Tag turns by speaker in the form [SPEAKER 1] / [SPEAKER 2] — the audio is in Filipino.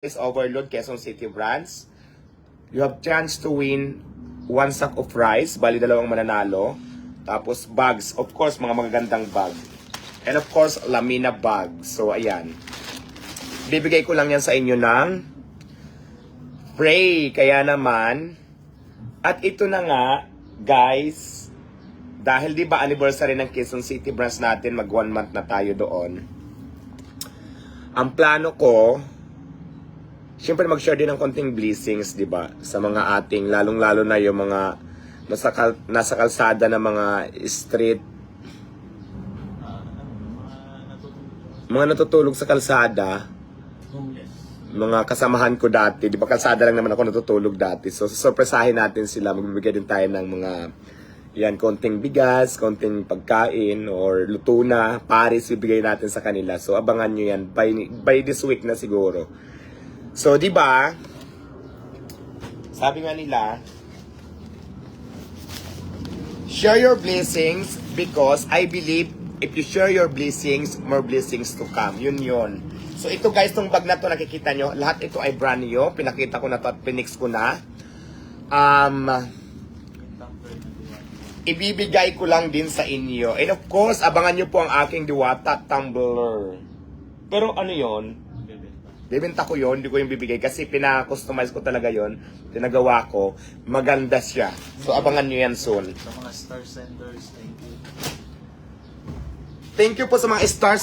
[SPEAKER 1] is Overload Quezon City branch. You have chance to win one sack of rice, bali dalawang mananalo. Tapos bags, of course, mga magagandang bag. And of course, Lamina bag. So, ayan. Bibigay ko lang yan sa inyo ng Pray. Kaya naman, at ito na nga, guys, dahil di ba anniversary ng Quezon City branch natin, mag one month na tayo doon. Ang plano ko, Siyempre mag-share din ng konting blessings, 'di ba? Sa mga ating lalong-lalo na yung mga nasa kal- nasa kalsada na mga street
[SPEAKER 2] mga natutulog.
[SPEAKER 1] sa kalsada, mga kasamahan ko dati, 'di ba kalsada lang naman ako natutulog dati. So sorpresahin natin sila, magbibigay din tayo ng mga yan, konting bigas, konting pagkain, or luto na, paris, bibigay natin sa kanila. So, abangan nyo yan by, by this week na siguro. So, di ba? Sabi nga nila, share your blessings because I believe if you share your blessings, more blessings to come. Yun yun. So, ito guys, tong bag na to nakikita nyo, lahat ito ay brand new. Pinakita ko na to at pinix ko na. Um, ibibigay ko lang din sa inyo. And of course, abangan nyo po ang aking Diwata Tumbler. Pero ano yon? Bibenta ko yon, hindi ko yung bibigay kasi pina-customize ko talaga yon, pinagawa ko, maganda siya. So abangan nyo yan soon.
[SPEAKER 2] Sa mga star senders, thank you.
[SPEAKER 1] Thank you po sa mga stars